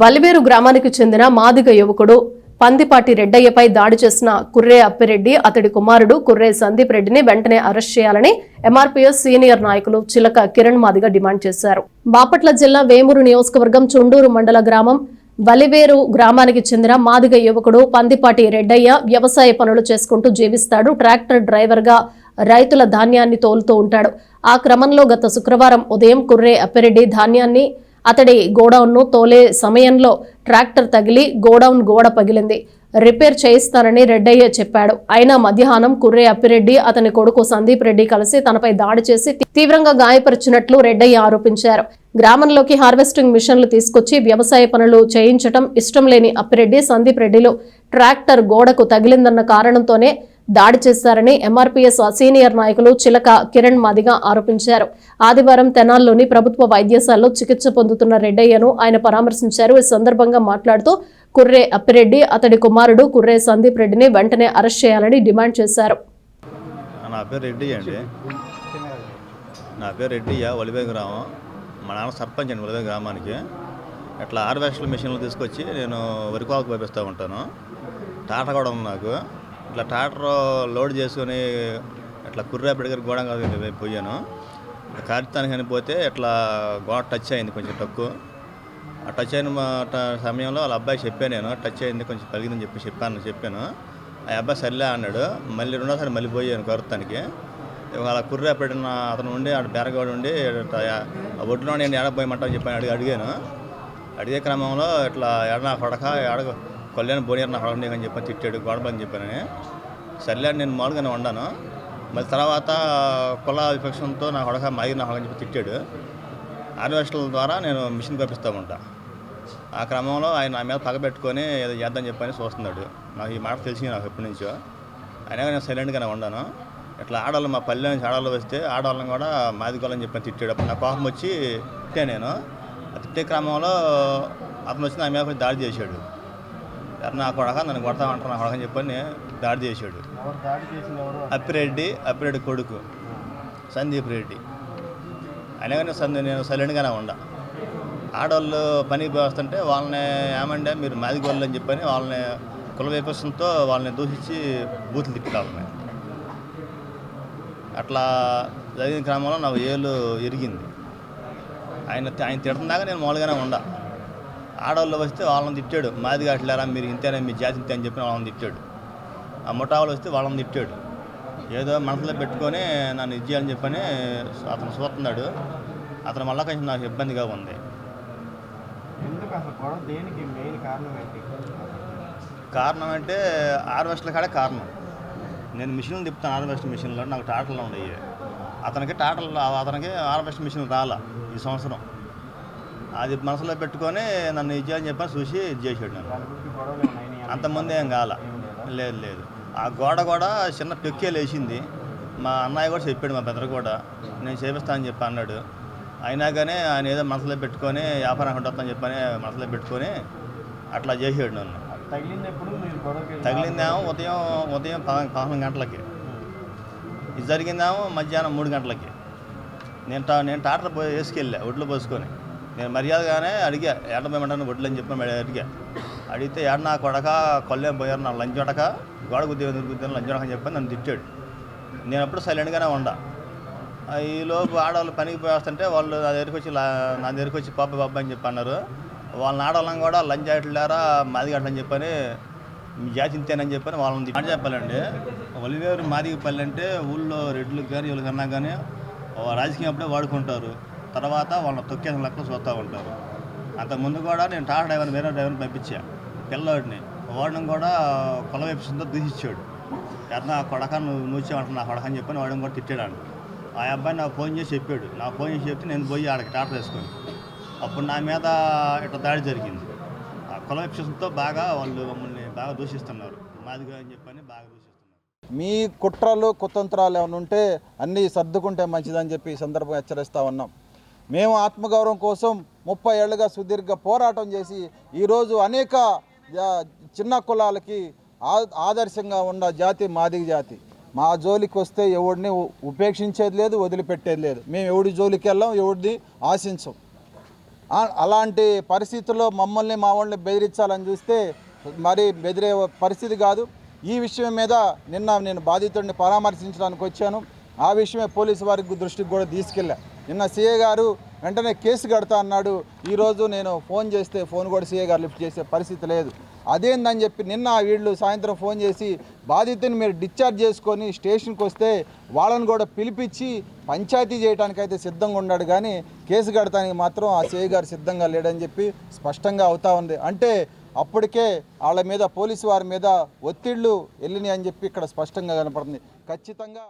వలివేరు గ్రామానికి చెందిన మాదిగ యువకుడు పందిపాటి రెడ్డయ్యపై దాడి చేసిన కుర్రే అప్పిరెడ్డి అతడి కుమారుడు కుర్రే సందీప్ రెడ్డిని వెంటనే అరెస్ట్ చేయాలని ఎంఆర్పీఎస్ సీనియర్ నాయకులు చిలక కిరణ్ మాదిగ డిమాండ్ చేశారు. బాపట్ల జిల్లా వేమూరు నియోజకవర్గం చుండూరు మండల గ్రామం వలివేరు గ్రామానికి చెందిన మాదిగ యువకుడు పందిపాటి రెడ్డయ్య వ్యవసాయ పనులు చేసుకుంటూ జీవిస్తాడు. ట్రాక్టర్ డ్రైవర్గా రైతుల ధాన్యాన్ని తోలుతూ ఉంటాడు. ఆ క్రమంలో గత శుక్రవారం ఉదయం కుర్రే అప్పిరెడ్డి ధాన్యాన్ని అతడి గోడౌన్ను తోలే సమయంలో ట్రాక్టర్ తగిలి గోడౌన్ గోడ పగిలింది. రిపేర్ చేయిస్తానని రెడ్డయ్య చెప్పాడు. అయినా మధ్యాహ్నం కుర్రే అప్పిరెడ్డి అతని కొడుకు సందీప్ రెడ్డి కలిసి తనపై దాడి చేసి తీవ్రంగా గాయపరిచినట్లు రెడ్డయ్య ఆరోపించారు. గ్రామంలోకి హార్వెస్టింగ్ మిషన్లు తీసుకొచ్చి వ్యవసాయ పనులు చేయించటం ఇష్టం లేని అప్పిరెడ్డి సందీప్ రెడ్డిలు ట్రాక్టర్ గోడకు తగిలిందన్న కారణంతోనే దాడి చేశారని ఎంఆర్పీఎస్ సీనియర్ నాయకులు చిలక కిరణ్ మాదిగా ఆరోపించారు. ఆదివారం తెనాల్లోని ప్రభుత్వ వైద్యశాలలో చికిత్స పొందుతున్న రెడ్డయ్యను ఆయన పరామర్శించారు. ఈ సందర్భంగా మాట్లాడుతూ కుర్రే అప్పిరెడ్డి అతడి కుమారుడు కుర్రే సందీప్ రెడ్డిని వెంటనే అరెస్ట్ చేయాలని డిమాండ్ చేశారు. నా పేరు రెడ్డి అండి. నా పేరు రెడ్డియ్య ఒలివే గ్రామం మా నాన్న సర్పంచ్ అండి ఒలివే గ్రామానికి ఇట్లా హార్వెస్టర్ మిషన్లు తీసుకొచ్చి నేను వరికోలకు పంపిస్తూ ఉంటాను. టాటా కూడా ఉంది నాకు. ఇట్లా ట్రాక్టర్ లోడ్ చేసుకొని ఇట్లా కుర్రాపేట గారి గోడం కాదు పోయాను కార్తానికి పోతే ఇట్లా గోడ టచ్ అయింది కొంచెం తక్కువ. ఆ టచ్ అయిన మా- ట- సమయంలో వాళ్ళ అబ్బాయి చెప్పాను నేను టచ్ అయింది కొంచెం కలిగిందని చెప్పి చెప్పాను చెప్పాను. ఆ అబ్బాయి సర్లే అన్నాడు. మళ్ళీ రెండోసారి మళ్ళీ పోయాను కొరతానికి అలా కుర్రా పెట్టిన అతను ఉండి ఆడ బేరగాడు ఉండి ఇట్లా నేను ఎడపోయమంటావు చెప్పాను అడిగి అడిగాను. అడిగే క్రమంలో ఇట్లా ఎడనా పడక ఎడగ కళ్యాణ్ బోనియర్ నా కొడక అని చెప్పి తిట్టాడు గొడవని చెప్పానని. సర్లే అని నేను మామూలుగానే వండాను. మళ్ళీ తర్వాత కుల విపక్షంతో నా కొడక మాది నా కొడక చెప్పి తిట్టాడు. హార్వెస్టర్ల ద్వారా నేను మిషన్ పంపిస్తూ ఉంటా ఆ క్రమంలో ఆయన నా మీద పగ పెట్టుకొని ఏదో చేద్దాం చెప్పని చూస్తున్నాడు. నాకు ఈ మాట తెలిసింది నాకు ఎప్పటి నుంచో. అయినా నేను సైలెంట్గానే ఉన్నాను ఇట్లా ఆడవాళ్ళు మా పల్లె నుంచి ఆడవాళ్ళు వస్తే ఆడవాళ్ళని కూడా మాదిగోళ్ళని చెప్పని తిట్టాడు. అప్పుడు నా కోపం వచ్చి తిట్టే నేను. తిట్టే క్రమంలో అతను వచ్చి నా మీద దాడి చేశాడు. నా కొడక నన్ను కొడతామంటారు నా కొడక అని చెప్పని దాడి చేశాడు. అప్పిరెడ్డి అప్పిరెడ్డి కొడుకు సందీప్ రెడ్డి. అయినా కానీ సందీ నేను సైలెంట్గానే ఉండా. ఆడవాళ్ళు పనికి పోస్తుంటే వాళ్ళని ఏమంటే మీరు మాదిగ వాళ్ళు అని చెప్పని వాళ్ళని కుల విపక్షంతో వాళ్ళని దూషించి బూతులు తిట్టాలని అట్లా జరిగిన క్రమంలో నాకు ఏళ్ళు ఎరిగింది. ఆయన ఆయన తిడుతుందాకా నేను మామూలుగానే ఉండా. ఆడవాళ్ళు వస్తే వాళ్ళని తిట్టాడు. మాదిగా అట్లేరా మీరు ఇంతేనా? మీ జాతి ఇంతే అని చెప్పి వాళ్ళని తిట్టాడు. ఆ ముఠావాళ్ళు వస్తే వాళ్ళని తిట్టాడు. ఏదో మనసులో పెట్టుకొని నన్ను ఇది చేయాలని చెప్పని అతను చూస్తున్నాడు. అతను మళ్ళా కొంచెం నాకు ఇబ్బందిగా ఉంది. కారణం ఏంటి? కారణం అంటే హార్వెస్టర్ల కాడే కారణం. నేను మిషన్లు తిప్పుతాను హార్వెస్ట్ మిషన్లో. నాకు టాటర్లు ఉన్నాయి. అతనికి టాటర్లు అతనికి హార్వెస్ట్ మిషన్ రాలా ఈ సంవత్సరం. అది మనసులో పెట్టుకొని నన్ను ఇది చేయని చెప్పని చూసి ఇది చేసాడు నన్ను. అంతమంది ఏం కాల. లేదు లేదు. ఆ గోడ కూడా చిన్న పెక్కే లేచింది మా అన్నయ్య కూడా చెప్పాడు మా పెద్దరు కూడా. నేను చేపిస్తా అని చెప్పి అన్నాడు. అయినా కానీ ఆయన ఏదో మనసులో పెట్టుకొని వ్యాపారం వస్తాను చెప్పని మనసులో పెట్టుకొని అట్లా చేసాడు నన్ను. తగిలిందేమో ఉదయం ఉదయం పద- పదకొండు గంటలకి. ఇది జరిగిందేమో మధ్యాహ్నం మూడు గంటలకి. నేను టా నేను టాటర్ వేసుకెళ్ళా ఒడ్లు పోసుకొని. నేను మర్యాదగానే అడిగా ఏడబోయమంటాను ఒడ్లు అని చెప్పి అడిగా. అడిగితే ఏడ నా కొడక? కొల్లేం పోయారు? నా లంచ్ కొడక? గోడ గుద్దే గుద్ది? లంచ్ కొడక? అని చెప్పి నన్ను తిట్టాడు. నేను అప్పుడు సైలెంట్గానే ఉండా. ఈలోపు ఆడవాళ్ళు పనికి పోయి వస్తుంటే వాళ్ళు నా దగ్గరికి వచ్చి నా దగ్గరికి వచ్చి పాప బాబా అని చెప్పి అన్నారు. వాళ్ళని ఆడవాళ్ళం కూడా లంచ్ అట్లేరా మాది అట్లని చెప్పని మీ జాతి ఇంతేనని చెప్పని వాళ్ళని మాట చెప్పాలండి. ఒలివేరు మాదిగపల్లి అంటే ఊళ్ళో రెడ్లకు కానీ వీళ్ళకన్నా కానీ రాజకీయం అప్పుడే వాడుకుంటారు. తర్వాత వాళ్ళని తొక్కేసిన లెక్కలు చూస్తూ ఉంటారు. అంతకుముందు కూడా నేను టాటా డ్రైవర్ని వేరే డ్రైవర్ని పంపించా. పిల్లోడిని. వాడిని కూడా కుల వెప్సంతో దూషించాడు. ఎట్లా ఆ కొడక నువ్వు నూచావంట నా కొడక అని చెప్పని వాడిని కూడా తిట్టాడు ఆ అబ్బాయి నాకు ఫోన్ చేసి చెప్పాడు. నాకు ఫోన్ చేసి చెప్తే నేను పోయి ఆడికి టాటర్ వేసుకొని అప్పుడు నా మీద ఇట్లా దాడి జరిగింది. ఆ కుల విక్షంతో బాగా వాళ్ళు మమ్మల్ని బాగా దూషిస్తున్నారు. మాదిగా అని చెప్పని బాగా దూషిస్తున్నారు. మీ కుట్రలు కుతంత్రాలు ఏమైనా ఉంటే అన్నీ సర్దుకుంటే మంచిదని చెప్పి ఈ సందర్భంగా హెచ్చరిస్తూ ఉన్నాం. మేము ఆత్మగౌరవం కోసం ముప్పై ఏళ్ళుగా సుదీర్ఘ పోరాటం చేసి ఈరోజు అనేక చిన్న కులాలకి ఆ- ఆదర్శంగా ఉన్న జాతి మాది జాతి. మా జోలికి వస్తే ఎవడిని ఉ- ఉపేక్షించేది లేదు వదిలిపెట్టేది లేదు. మేము ఎవడి జోలికి వెళ్ళాం ఎవడిని ఆశించం. అలాంటి పరిస్థితుల్లో మమ్మల్ని మా వాళ్ళని బెదిరించాలని చూస్తే మరి బెదిరే పరిస్థితి కాదు. ఈ విషయం మీద నిన్న నేను బాధితుడిని పరామర్శించడానికి వచ్చాను. ఆ విషయమే పోలీసు వారికి దృష్టికి కూడా తీసుకెళ్ళాను నిన్న సీఏ గారు వెంటనే కేసు కడతా అన్నాడు. ఈరోజు నేను ఫోన్ చేస్తే ఫోన్ కూడా సీఏ గారు లిఫ్ట్ చేసే పరిస్థితి లేదు. అదేందని చెప్పి నిన్న వీళ్ళు సాయంత్రం ఫోన్ చేసి బాధితుని మీరు డిశ్చార్జ్ చేసుకొని స్టేషన్కి వస్తే వాళ్ళని కూడా పిలిపించి పంచాయతీ చేయడానికైతే సిద్ధంగా ఉన్నాడు. కానీ కేసు కడతానికి మాత్రం ఆ సీఏ గారు సిద్ధంగా లేడని చెప్పి స్పష్టంగా అవుతా ఉంది. అంటే అప్పటికే వాళ్ళ మీద పోలీసు వారి మీద ఒత్తిళ్ళు వెళ్ళినాయి అని చెప్పి ఇక్కడ స్పష్టంగా కనపడుతుంది. ఖచ్చితంగా